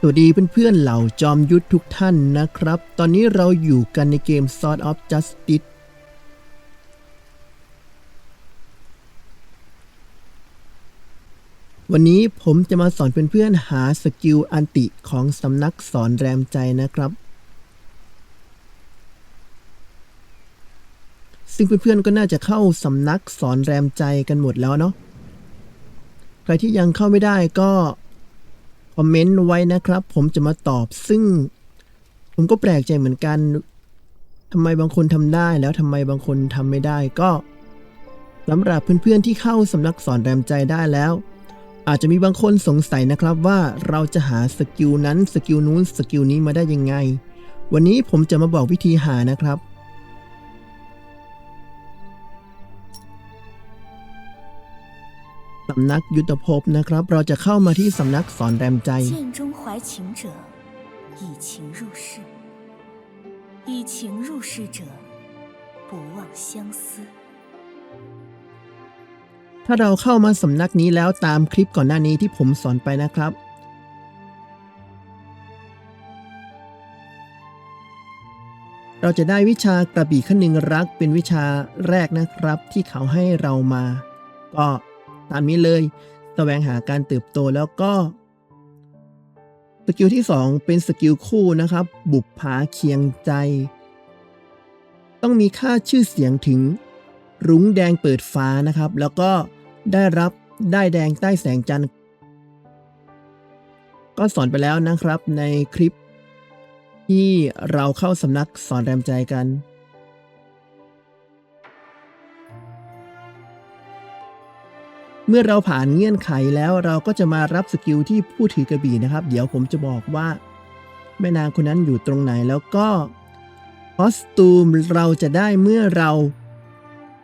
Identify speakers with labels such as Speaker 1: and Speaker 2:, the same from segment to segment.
Speaker 1: สวัสดีเพื่อนๆเหล่าจอมยุทธทุกท่านนะครับ ตอนนี้เราอยู่กันในเกม Sword of Justice วันนี้ผมจะมาสอนเพื่อนๆหาสกิลอันติของสำนักสอนแรมใจนะครับ ซึ่งเพื่อนๆก็น่าจะเข้าสำนักสอนแรมใจกันหมดแล้วเนาะ ใครที่ยังเข้าไม่ได้ก็ คอมเมนต์ไว้นะครับ ผมจะมาตอบซึ่ง ผมก็แปลกใจเหมือนกันทำไมบางคนทำได้แล้วทำไมบางคนทำไม่ได้ก็สำหรับเพื่อนๆที่เข้าสำนักสอนแรมใจได้แล้ว อาจจะมีบางคนสงสัยนะครับว่าเราจะหาสกิลนั้นสกิลนู้นสกิลนี้มาได้ยังไง วันนี้ผมจะมาบอกวิธีหานะครับำนักยุทธภพนะครับ เราจะเข้ามาที่สำนักสอนแรมใจ
Speaker 2: 剑中怀情者，以情入世；以情入世者，不忘相思。
Speaker 1: ถ้าเราเข้ามาสำนักนี้แล้วตามคลิปก่อนหน้านี้ที่ผมสอนไปนะครับ เราจะได้วิชากระบี่ขนึงรักเป็นวิชาแรกนะครับ ที่เขาให้เรามา ก็ ตามนี้เลยแสวงหาการเติบโตแล้วก็สกิลที่ 2 เป็นสกิลคู่นะครับ บุปผาเคียงใจ ต้องมีค่าชื่อเสียงถึงรุ้งแดงเปิดฟ้านะครับ แล้วก็ได้รับได้แดงใต้แสงจันทร์ก็สอนไปแล้วนะครับในคลิปที่เราเข้าสำนักสอนแรมใจกัน เมื่อเราผ่านเงื่อนไขแล้วเราก็จะมารับสกิลที่ผู้ถือกระบี่นะครับ เดี๋ยวผมจะบอกว่า แม่นางคนนั้นอยู่ตรงไหนแล้วก็คอสตูมเราจะได้เมื่อเรา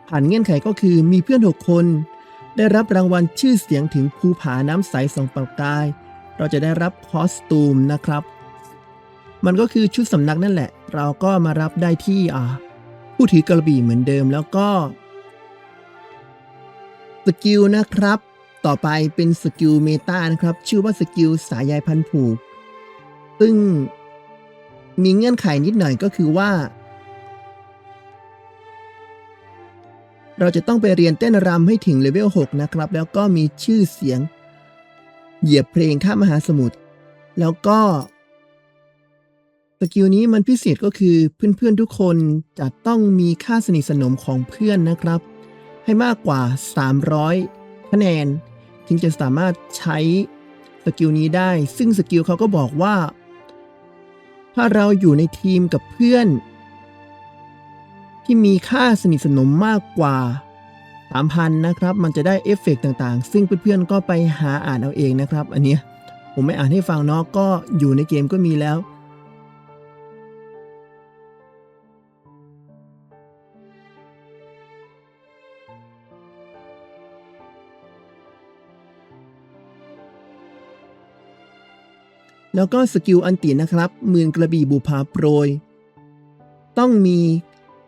Speaker 1: ผ่านเงื่อนไขก็คือมีเพื่อน 6 คน ได้รับรางวัลชื่อเสียงถึงภูผาน้ำใสสองประกาย เราจะได้รับคอสตูมนะครับ มันก็คือชุดสำนักนั่นแหละ เราก็มารับได้ที่ผู้ถือกระบี่เหมือนเดิมแล้วก็ สกิลนะครับ ต่อไปเป็นสกิลเมตานะครับ ชื่อว่าสกิลสายใยพันผูก ซึ่งมีเงื่อนไขนิดหน่อยก็คือว่า เราจะต้องไปเรียนเต้นรำให้ถึงเลเวล 6 นะครับ แล้วก็มีชื่อเสียง เหยียบเพลงข้ามมหาสมุทรแล้วก็สกิลนี้มันพิเศษก็คือเพื่อนๆทุกคนจะต้องมีค่าสนิทสนมของเพื่อนนะครับ ให้มากกว่า 300 คะแนนถึงจะสามารถใช้สกิลนี้ได้ ซึ่งสกิลเขาก็บอกว่า ถ้าเราอยู่ในทีมกับเพื่อน ที่มีค่าสนิทสนมมากกว่า 3,000 นะครับ มันจะได้เอฟเฟกต์ต่างๆ ซึ่งเพื่อนๆก็ไปหาอ่านเอาเองนะครับ อันเนี้ยผมไม่อ่านให้ฟังเนาะก็อยู่ในเกมก็มีแล้ว แล้วก็สกิลอันตินะครับหมื่นกระบี่บุพาโปรย ต้องมี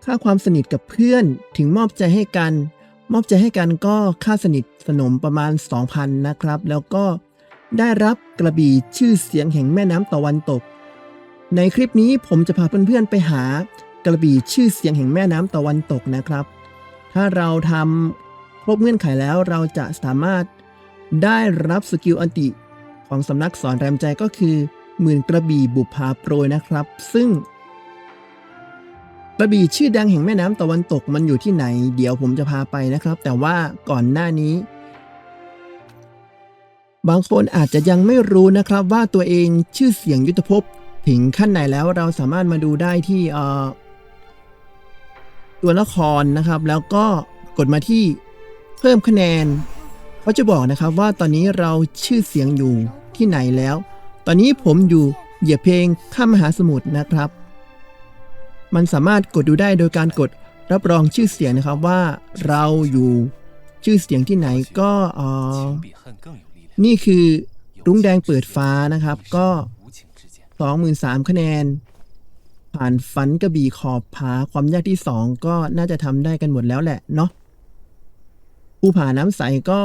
Speaker 1: ค่าความสนิทกับเพื่อนถึงมอบใจให้กัน มอบใจให้กันก็ค่าสนิทสนมประมาณ 2,000 นะครับ แล้วก็ได้รับกระบี่ชื่อเสียงแห่งแม่น้ำตะวันตก ในคลิปนี้ผมจะพาเพื่อนๆไปหากระบี่ชื่อเสียงแห่งแม่น้ำตะวันตกนะครับ ถ้าเราทำครบเงื่อนไขแล้วเราจะสามารถได้รับสกิลอันติ ของสำนักสอนแรมใจก็คือ หมื่นกระบี่บุพาโปรยนะครับ ซึ่ง กระบี่ชื่อดังแห่งแม่น้ำตะวันตกมันอยู่ที่ไหน เดี๋ยวผมจะพาไปนะครับ แต่ว่าก่อนหน้านี้ บางคนอาจจะยังไม่รู้นะครับว่าตัวเองชื่อเสียงยุทธภพถึงขั้นไหนแล้วเราสามารถมาดูได้ที่ตัวละครนะครับ แล้วก็กดมาที่เพิ่มคะแนน ก็จะบอกนะครับว่าตอนนี้เราชื่อเสียงอยู่ที่ไหนแล้ว ตอนนี้ผมอยู่เหยียบเพลงข้ามมหาสมุทรนะครับ มันสามารถกดดูได้โดยการกดรับรองชื่อเสียงนะครับว่าเราอยู่ชื่อเสียงที่ไหนก็นี่คือรุ้งแดงเปิดฟ้านะครับ ก็23,000คะแนน ผ่านฝันกระบี่ขอบผาความยากที่ 2 ก็น่าจะทำได้กันหมดแล้วแหละเนาะภูผาน้ำใสก็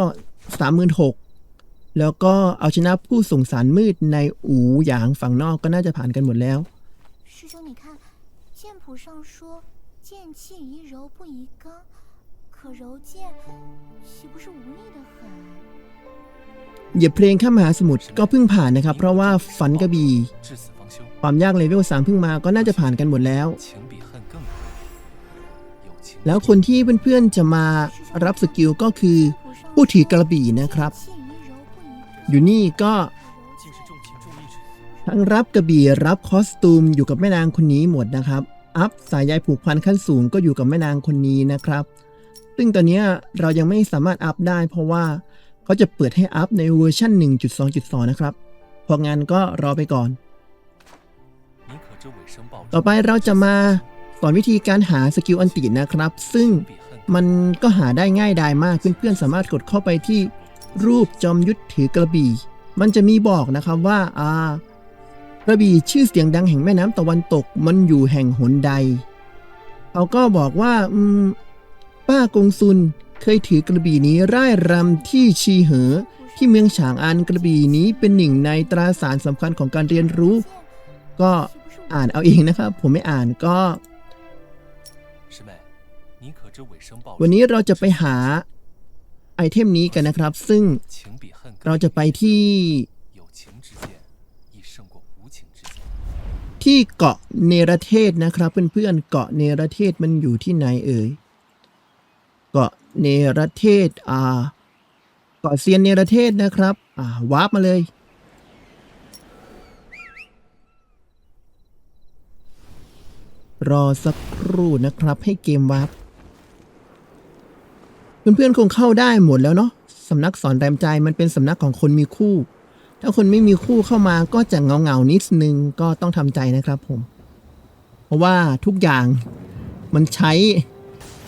Speaker 1: 36,000 แล้วก็เอาชนะผู้ส่งสารมืดในอูหยางฝั่งนอกก็น่าจะผ่านกันหมดแล้ว
Speaker 2: 师兄，你看，剑谱上说剑气宜柔不宜刚，可柔剑岂不是无力的很？
Speaker 1: เหยียบเพลงข้ามมหาสมุทรก็เพิ่งผ่านนะครับ เพราะว่าฝันกระบี่
Speaker 3: 至死方休，
Speaker 1: ความยากเลเวล3เพิ่งมาก็น่าจะผ่านกันหมดแล้ว
Speaker 3: 情比恨更有力。有情
Speaker 1: แล้วคนที่เพื่อนๆจะมารับสกิลก็คือผู้ถือกระบี่นะครับ อยู่นี่ก็ทั้งรับกระบี่รับคอสตูมอยู่กับแม่นางคนนี้หมดนะครับ อัพสายใยผูกพันขั้นสูงก็อยู่กับแม่นางคนนี้นะครับ ซึ่งตอนนี้เรายังไม่สามารถอัพได้ เพราะว่าเขาจะเปิดให้อัพในเวอร์ชัน1.2.2 นะครับ พองานก็รอไปก่อน ต่อไปเราจะมา สอนวิธีการหาสกิลอันตินะครับ ซึ่งมันก็หาได้ง่ายดายมากเพื่อนๆสามารถกดเข้าไปที่รูปจอมยุทธถือกระบี่ มันจะมีบอกนะครับว่าอ่ากระบี่ชื่อเสียงดังแห่งแม่น้ำตะวันตกมันอยู่แห่งหนใดเขาก็บอกว่าอืมป้ากงซุนเคยถือกระบี่นี้ร่ายรำที่ชีเหอ ที่เมืองฉางอันกระบี่นี้เป็นหนึ่งในตราสารสำคัญของการเรียนรู้ ก็อ่านเอาเองนะครับ ผมไม่อ่านก็ วันนี้เราจะไปหาไอเทมนี้กันนะครับ ซึ่งเราจะไปที่ที่เกาะเนรเทศนะครับเพื่อนๆเกาะเนรเทศมันอยู่ที่ไหนเอ่ยเกาะเนรเทศอ่าเกาะเซียนเนรเทศนะครับ อ่า วาร์ปมาเลย รอสักครู่นะครับให้เกมวาร์ปเพื่อนๆคงเข้าได้หมดแล้วเนาะสำนักสอนแรมใจมันเป็นสำนักของคนมีคู่ ถ้าคนไม่มีคู่เข้ามาก็จะเงาเงาๆนิดนึงก็ต้องทำใจนะครับผม เพราะว่าทุกอย่างมันใช้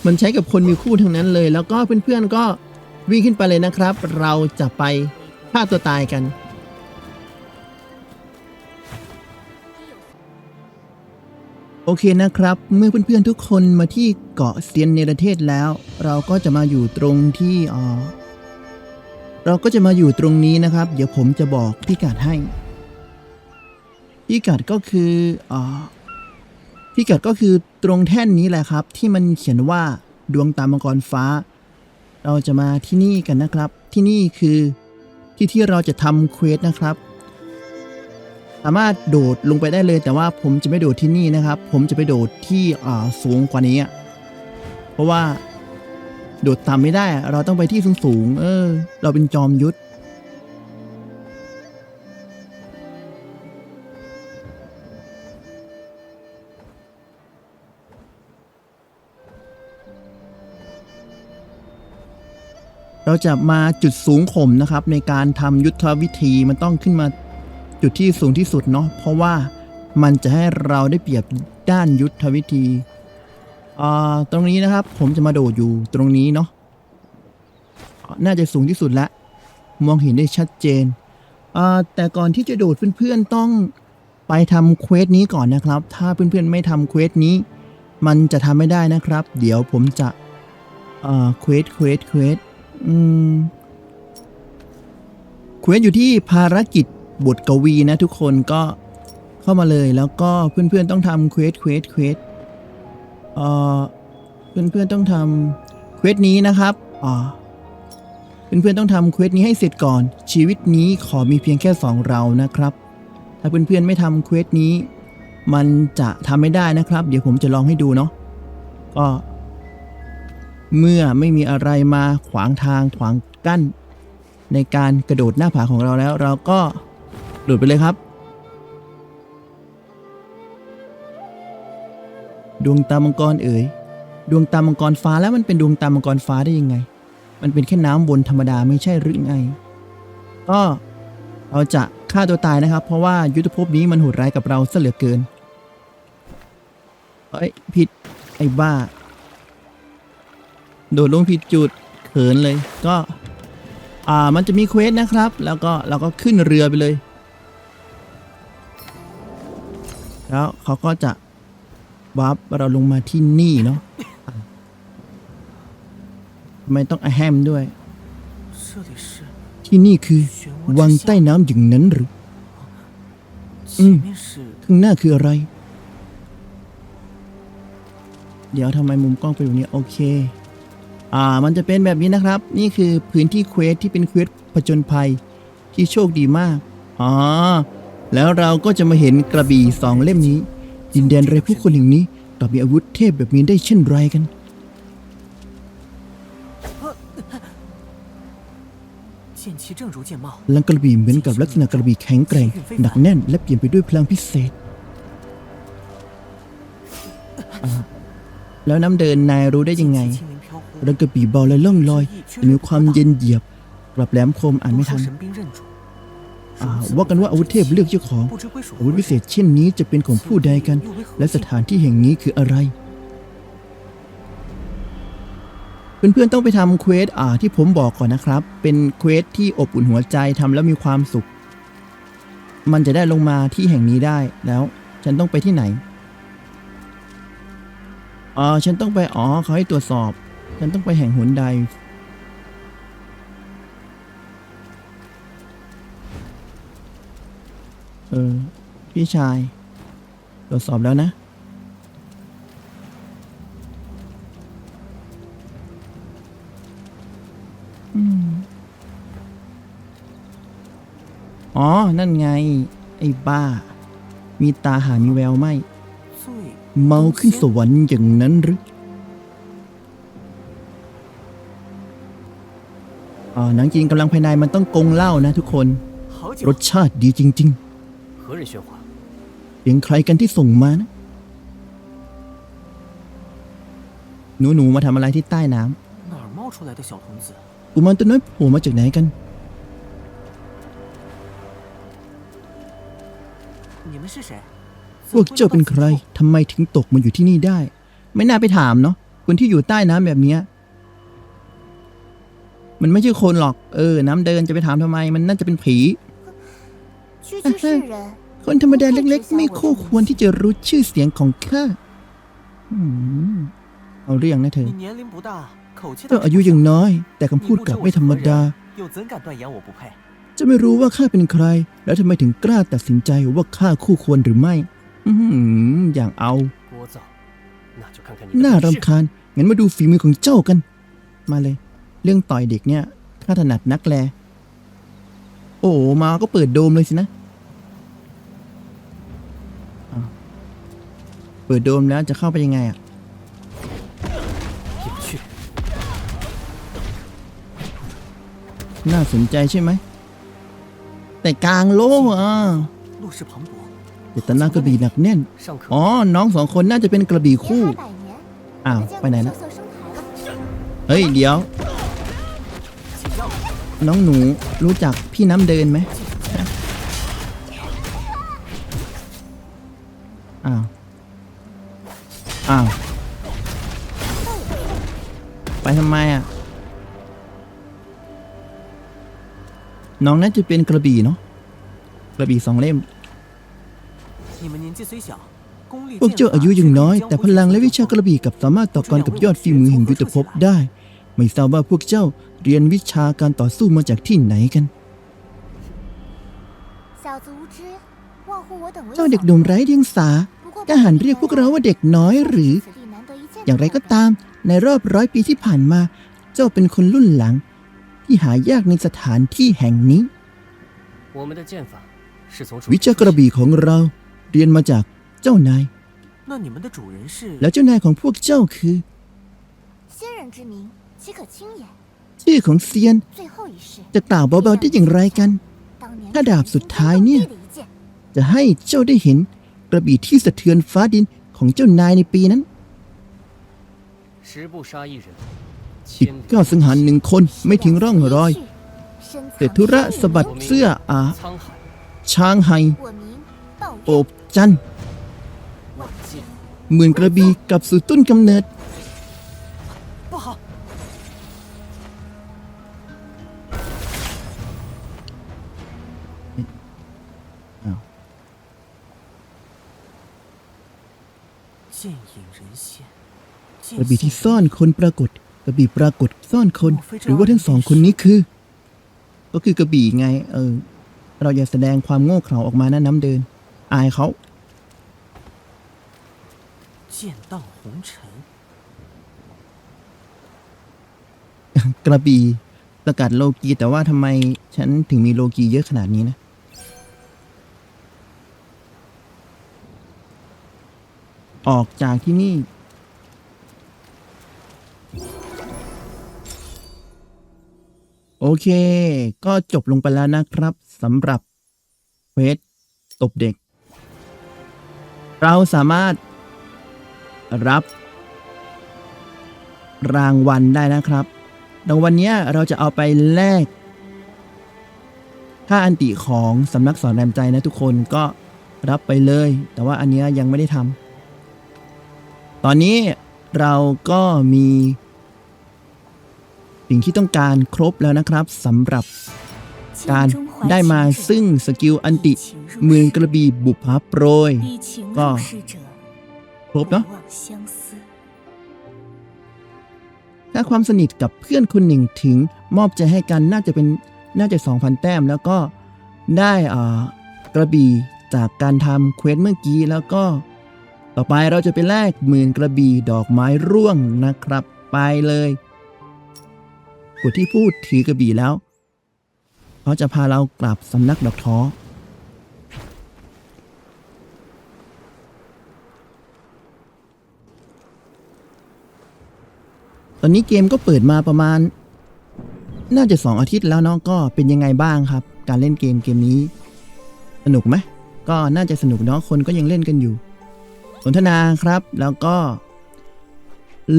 Speaker 1: มันใช้กับคนมีคู่ทั้งนั้นเลย แล้วก็เพื่อนๆก็วิ่งขึ้นไปเลยนะครับ เราจะไปฆ่าตัวตายกัน โอเคนะครับ เมื่อเพื่อนๆทุกคนมาที่เกาะเซียนเนรเทศแล้ว เราก็จะมาอยู่ตรงที่อ๋อเราก็จะมาอยู่ตรงนี้นะครับ เดี๋ยวผมจะบอกพิกัดให้พิกัดก็คืออ่าพิกัดก็คือตรงแท่นนี้แหละครับ ที่มันเขียนว่าดวงตามังกรฟ้า เราจะมาที่นี่กันนะครับ ที่นี่คือที่ที่เราจะทำเควสนะครับ สามารถโดดลงไปได้เลยแต่ว่าผมจะไม่โดดที่นี่นะครับ ผมจะไปโดดที่อ่าสูงกว่านี้ เพราะว่า โดดต่ำไม่ได้ เราต้องไปที่สูงๆเออ เราเป็นจอมยุทธเราจะมาจุดสูงข่มนะครับ ในการทำยุทธวิธีมันต้องขึ้นมา จุดที่สูงที่สุดเนาะเพราะว่ามันจะให้เราได้เปรียบด้านยุทธวิธีอ่าตรงนี้นะครับ ผมจะมาโดดอยู่ตรงนี้เนาะน่าจะสูงที่สุดละ มองเห็นได้ชัดเจนอ่าแต่ก่อนที่จะโดดเพื่อนๆต้องไปทำเควสนี้ก่อนนะครับ ถ้าเพื่อนๆไม่ทำเควสนี้ มันจะทำไม่ได้นะครับ เดี๋ยวผมจะอ่าเควสเควสเควสอืมเควสอยู่ที่ภารกิจ บทกวีนะทุกคนก็เข้ามาเลยแล้วก็เพื่อนๆต้องทำเควสเควสเควสเอ่อเพื่อนๆต้องทำเควสนี้นะครับอ่าเพื่อนๆต้องทำเควสนี้ให้เสร็จก่อน ชีวิตนี้ขอมีเพียงแค่สองเรานะครับ ถ้าเพื่อนๆไม่ทำเควสนี้ มันจะทำไม่ได้นะครับ เดี๋ยวผมจะลองให้ดูเนาะก็เมื่อไม่มีอะไรมาขวางทางขวางกั้น ในการกระโดดหน้าผาของเราแล้ว เราก็ โดดไปเลยครับ ดวงตามังกรเอ๋ยดวงตามังกรฟ้าแล้วมันเป็นดวงตามังกรฟ้าได้ยังไง มันเป็นแค่น้ำวนธรรมดาไม่ใช่หรือไง ก็เราจะฆ่าตัวตายนะครับ เพราะว่ายุทธภพนี้มันโหดร้ายกับเราซะเหลือเกินเอ้ยผิดไอ้บ้า โดดลงผิดจุดเขินเลยก็ อ่ามันจะมีเควสนะครับ แล้วก็เราก็ขึ้นเรือไปเลย แล้วเขาก็จะวับเราลงมาที่นี่เนาะทำไมต้องอแฮมด้วย ที่นี่คือ วังใต้น้ำอย่างนั้นหรือ
Speaker 4: อืม
Speaker 1: ข้างหน้าคืออะไร เดี๋ยวทำไมมุมกล้องไปอยู่นี้โอเค อ่า มันจะเป็นแบบนี้นะครับ นี่คือพื้นที่เควสที่เป็นเควสผจญภัยที่โชคดีมาก อ๋อ แล้วเราก็จะมาเห็นกระบี่สองเล่มนี้ ดินแดนไรผู้คนอย่างนี้ต่อบมีอาวุธเทพแบบนี้ได้เช่นไรกัน ลังกระบี่เหมือนกับลักษณะกระบี่แข็งแกร่งหนักแน่นและเปลี่ยนไปด้วยพลังพิเศษ แล้วน้ำเดินนายรู้ได้ยังไงลังกระบี่เบาและล่องลอยมีความเย็นเหยียบกลับแหลมคมอ่านไม่ทัน ว่ากันว่าอาวุธเทพเลือกเจ้าของอาวุธวิเศษเช่นนี้จะเป็นของผู้ใดกัน และสถานที่แห่งนี้คืออะไร เพื่อนๆต้องไปทำเควสอ่าที่ผมบอกก่อนนะครับ เป็นเควสที่อบอุ่นหัวใจทำแล้วมีความสุข มันจะได้ลงมาที่แห่งนี้ได้แล้ว ฉันต้องไปที่ไหนอ่าฉันต้องไปอ๋อเขาให้ตรวจสอบ ฉันต้องไปแห่งหุนใด เออ พี่ชาย ตรวจสอบแล้วนะอ๋อ นั่นไง ไอ้บ้า มีตาหามีแววไหม เมาขึ้นสวรรค์อย่างนั้นหรืออหนังจีนกำลังภายในมันต้องกงเหล้านะทุกคน รสชาติดีจริง ๆ
Speaker 3: 何人喧哗？
Speaker 1: ๆ เสียงใครกันที่ส่งมานะ หนูหนูๆมาทำอะไรที่ใต้น้
Speaker 4: 哪儿冒出来的小童子？ ำ
Speaker 1: กุมารตัวน้อยโผล่มาจากไหนกัน
Speaker 4: 你们是谁？
Speaker 1: พวกเจ้าเป็นใคร ทำไมถึงตกมาอยู่ที่นี่ได้ ไม่น่าไปถามเนาะ คนที่อยู่ใต้น้ำแบบเนี้ย มันไม่ใช่คนหรอก เออ น้ำเดินจะไปถามทำไม มันน่าจะเป็นผี
Speaker 2: 区区是人，
Speaker 1: คนธรรมดาเล็กๆ ไม่คู่ควรที่จะรู้ชื่อเสียงของข้าเอาเรื่องนะเธอเธออายุยังน้อย แต่คำพูดกลับไม่ธรรมดาจะไม่รู้ว่าข้าเป็นใคร แล้วทำไมถึงกล้าตัดสินใจว่าข้าคู่ควรหรือไม่ออย่างเอาน่ารำคาญงั้นมาดูฝีมือของเจ้ากัน มาเลย เรื่องต่อยเด็กเนี่ยข้าถนัดนักแล โอ้มาก็เปิดโดมเลยสินะิดโดมแล้วจะเข้าไปยังไงอะน่าสนใจใช่ไหม แต่กลางโลกอะเจตนากระบี่หนักแน่น อ๋อ น้องสองคนน่าจะเป็นกระบี่คู่ อ้าว ไปไหนนะเฮ้ย เดี๋ยว น้องหนูรู้จักพี่น้ำเดินไหมอ้าว อ้าว ไปทำไมอะ น้องน่าจะเป็นกระบี่เนาะ กระบี่สองเล่ม พวกเจ้าอายุยังน้อย แต่พลังและวิชากระบี่กับสามารถต่อกรกับยอดฝีมือแห่งยุทธภพได้ ไม่ทราบว่าพวกเจ้าเรียนวิชาการต่อสู้มาจากที่ไหนกัน เจ้าเด็กหนุ่มไร้เดียงสา ทหารเรียกพวกเราว่าเด็กน้อยหรือ อย่างไรก็ตามในรอบร้อยปีที่ผ่านมา เจ้าเป็นคนรุ่นหลัง ที่หายากในสถานที่แห่งนี้ วิชากระบี่ของเราเรียนมาจากเจ้านาย แล้วเจ้านายของพวกเจ้าคือชื่อของเซียน จะกล่าวเบาๆได้อย่างไรกัน ถ้าดาบสุดท้ายเนี่ย จะให้เจ้าได้เห็น กระบี่ที่สะเทือนฟ้าดินของเจ้านายในปีนั้น
Speaker 3: สิ
Speaker 1: บก้าสังหารหนึ่งคนไม่ทิ้งร่องรอย แต่ธุระสะบัดเสื้ออาช้างไฮโอบจัน
Speaker 3: เห
Speaker 1: มือนกระบี่กลับสู่ต้นกำเนิด กระบี่ที่ซ่อนคนปรากฏ กระบี่ปรากฏซ่อนคน หรือว่าทั้งสองคนนี้คือ ก็คือกระบี่ไง เออ เราอย่าแสดงความโง่เขลาออกมานะน้ำเดิน อายเขากระบี่ประกาศโลกีแต่ว่าทำไมฉันถึงมีโลกีเยอะขนาดนี้นะ ออกจากที่นี่ โอเค ก็จบลงไปแล้วนะครับสำหรับเควสตบเด็ก เราสามารถรับรางวัลได้นะครับรางวัลเนี้ยเราจะเอาไปแลกค่าอันติของสำนักสอนแรมใจนะทุกคนก็รับไปเลย แต่ว่าอันเนี้ยยังไม่ได้ทำ ตอนนี้เราก็มีสิ่งที่ต้องการครบแล้วนะครับสำหรับการได้มาซึ่งสกิลอันติหมือนกระบี่บุพภาโปรย ก็ครบเนาะถ้าความสนิทกับเพื่อนคนหนึ่งถึงมอบใจให้กันน่าจะเป็นน่าจะ 2,000 แต้ม แล้วก็ได้อ่ากระบี่จากการทำเควสเมื่อกี้แล้วก็ ต่อไปเราจะไปแลกหมื่นกระบี่ดอกไม้ร่วงนะครับ ไปเลยกดที่พูดถือกระบี่แล้ว เขาจะพาเรากลับสำนักดอกท้อตอนนี้เกมก็เปิดมาประมาณ น่าจะสองอาทิตย์แล้วเนาะก็เป็นยังไงบ้างครับ การเล่นเกมเกมนี้ สนุกไหมก็น่าจะสนุกเนาะคนก็ยังเล่นกันอยู่ สนทนาครับ แล้วก็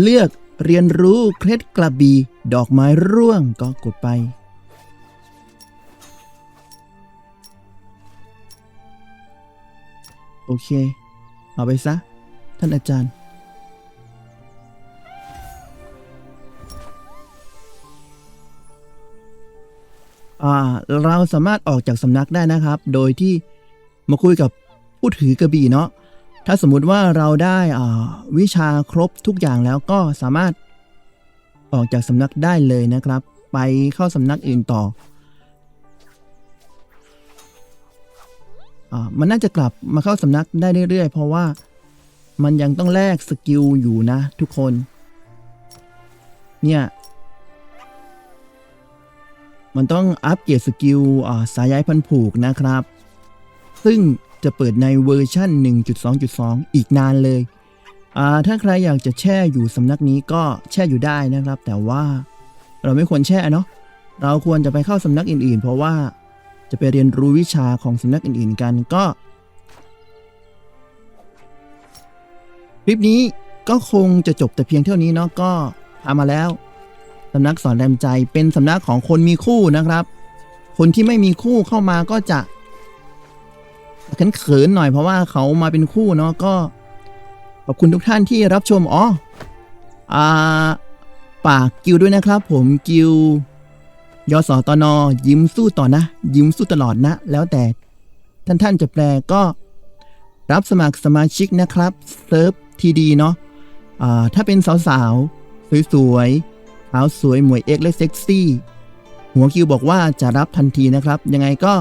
Speaker 1: เลือกเรียนรู้เคล็ดกระบีดอกไม้ร่วงก็กดไป โอเค เอาไปซะ ท่านอาจารย์่าเราสามารถออกจากสำนักได้นะครับ โดยที่มาคุยกับผู้ถือกระบี่เนาะ ถ้าสมมุติว่าเราได้วิชาครบทุกอย่างแล้วก็สามารถออกจากสำนักได้เลยนะครับ ไปเข้าสำนักอื่นต่ออมันน่าจะกลับมาเข้าสำนักได้เรื่อยๆ เพราะว่ามันยังต้องแลกสกิลอยู่นะทุกคน เนี่ย มันต้องอัปเกรดสกิลอ่าสายใยพันผูกนะครับ ซึ่ง จะเปิดในเวอร์ชัน1.2.2 อีกนานเลย ถ้าใครอยากจะแช่อยู่สำนักนี้ก็แช่อยู่ได้นะครับ แต่ว่าเราไม่ควรแช่เนาะ เราควรจะไปเข้าสำนักอื่น ๆ เพราะว่าจะไปเรียนรู้วิชาของสำนักอื่น ๆ กันก็ คลิปนี้ก็คงจะจบแต่เพียงเท่านี้เนาะก็ทำมาแล้วสำนักสอนแรมใจเป็นสำนักของคนมีคู่นะครับ คนที่ไม่มีคู่เข้ามาก็จะ เขินๆหน่อยเพราะว่าเขามาเป็นคู่เนาะก็ ขอบคุณทุกท่านที่รับชมอ๋ออ่าปากกิวด้วยนะครับ ผมกิวยสตนยิ้มสู้ต่อนะ ยิ้มสู้ตลอดนะ แล้วแต่ท่านท่านๆจะแปลก็รับสมัครสมาชิกนะครับเซิร์ฟทีดีเนาะอ่าถ้าเป็นสาวๆ สวยๆขาวสวยหมวยเอ็กและเซ็กซี่ หัวคิวบอกว่าจะรับทันทีนะครับ ยังไงก็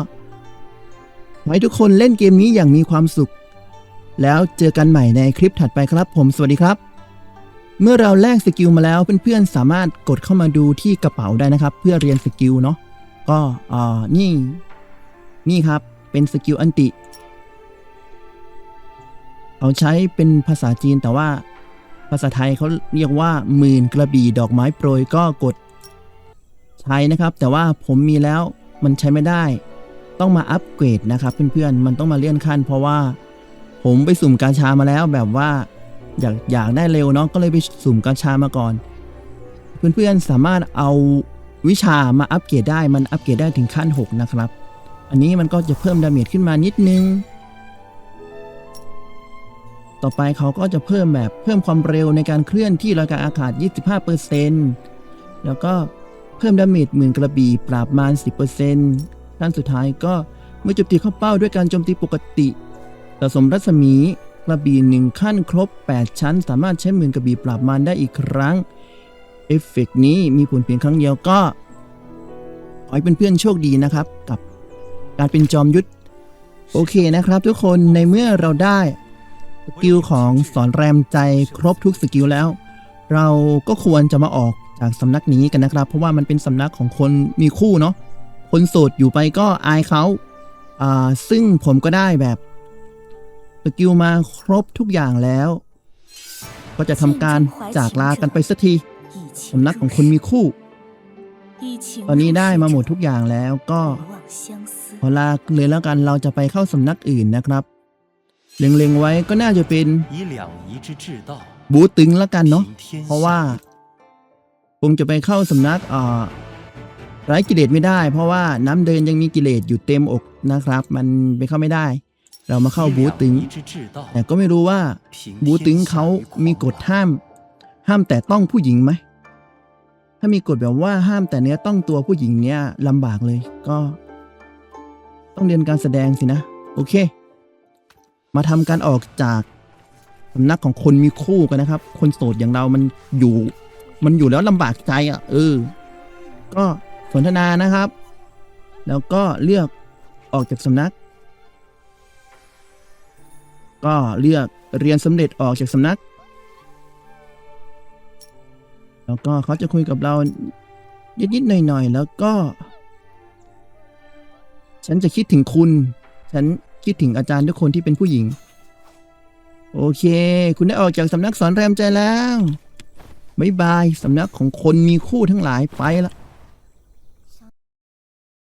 Speaker 1: ขอให้ทุกคนเล่นเกมนี้อย่างมีความสุข แล้วเจอกันใหม่ในคลิปถัดไปครับ ผมสวัสดีครับ เมื่อเราแลกสกิลมาแล้วเพื่อนๆสามารถกดเข้ามาดูที่กระเป๋าได้นะครับ เพื่อเรียนสกิลเนาะก็อ่านี่ นี่ครับเป็นสกิลอันติเขาใช้เป็นภาษาจีนแต่ว่าภาษาไทยเขาเรียกว่าหมื่นกระบี่ดอกไม้โปรยก็กดใช้นะครับ แต่ว่าผมมีแล้วมันใช้ไม่ได้ ต้องมาอัปเกรดนะครับเพื่อนๆมันต้องมาเลื่อนขั้น เพราะว่าผมไปสุ่มกาชามาแล้วแบบว่าอยากอยากได้เร็วเนาะก็เลยไปสุ่มกาชามาก่อน เพื่อนๆสามารถเอาวิชามาอัปเกรดได้มันอัปเกรดได้ถึงขั้น 6 นะครับ อันนี้มันก็จะเพิ่มดาเมจขึ้นมานิดนึง ต่อไปเขาก็จะเพิ่มแบบเพิ่มความเร็วในการเคลื่อนที่ลอยกาอากาศ 25%แล้วก็เพิ่มดาเมจหมื่นกระบี่ปราบมาร10% ขั้นสุดท้ายก็เมื่อจมตีเข้าเป้าด้วยการโจมตีปกติสะสมรัศมีกระบี่หนึ่งขั้นครบ 8 ชั้น สามารถใช้หมื่นกระบี่ปราบมารได้อีกครั้ง เอฟเฟกต์นี้มีผลเพียงครั้งเดียวก็ขออให้เพื่อนๆโชคดีนะครับ กับการเป็นจอมยุทธโอเคนะครับ ทุกคนในเมื่อเราได้สกิลของสอนแรมใจครบทุกสกิลแล้ว เราก็ควรจะมาออกจากสำนักนี้กันนะครับ เพราะว่ามันเป็นสำนักของคนมีคู่เนาะ คนโสดอยู่ไปก็อายเขาอ่าซึ่งผมก็ได้แบบสกิลมาครบทุกอย่างแล้ว ก็จะทำการจากลากันไปสักทีสำนักของคุณมีคู่ ตอนนี้ได้มาหมดทุกอย่างแล้วก็พอลาเลยแล้วกันเราจะไปเข้าสำนักอื่นนะครับเล็งๆไว้ก็น่าจะเป็นบูตึงแล้วกันเนาะเพราะว่าผมจะไปเข้าสำนักอ่า ไร้กิเลสไม่ได้ เพราะว่าน้ำเดินยังมีกิเลสอยู่เต็มอกนะครับ มันไปเข้าไม่ได้ เรามาเข้าบูตึงแต่ก็ไม่รู้ว่าบูตึงเขามีกฎห้าม ห้ามแต่ต้องผู้หญิงไหมถ้ามีกฎแบบว่าห้ามแต่เนื้อต้องตัวผู้หญิงเนี่ยลำบากเลยก็ ต้องเรียนการแสดงสินะ โอเค มาทำการออกจากสำนักของคนมีคู่กันนะครับ คนโสดอย่างเรามันอยู่ มันอยู่แล้วลำบากใจอะ เออ ก็ สนทนานะครับ แล้วก็เลือกออกจากสำนัก ก็เลือกเรียนสำเร็จออกจากสำนัก แล้วก็เขาจะคุยกับเรานิดๆหน่อยๆ แล้วก็ ฉันจะคิดถึงคุณ ฉันคิดถึงอาจารย์ทุกคนที่เป็นผู้หญิง โอเค คุณได้ออกจากสำนักสอนแรมใจแล้ว บ๊ายบาย สำนักของคนมีคู่ทั้งหลายไปละ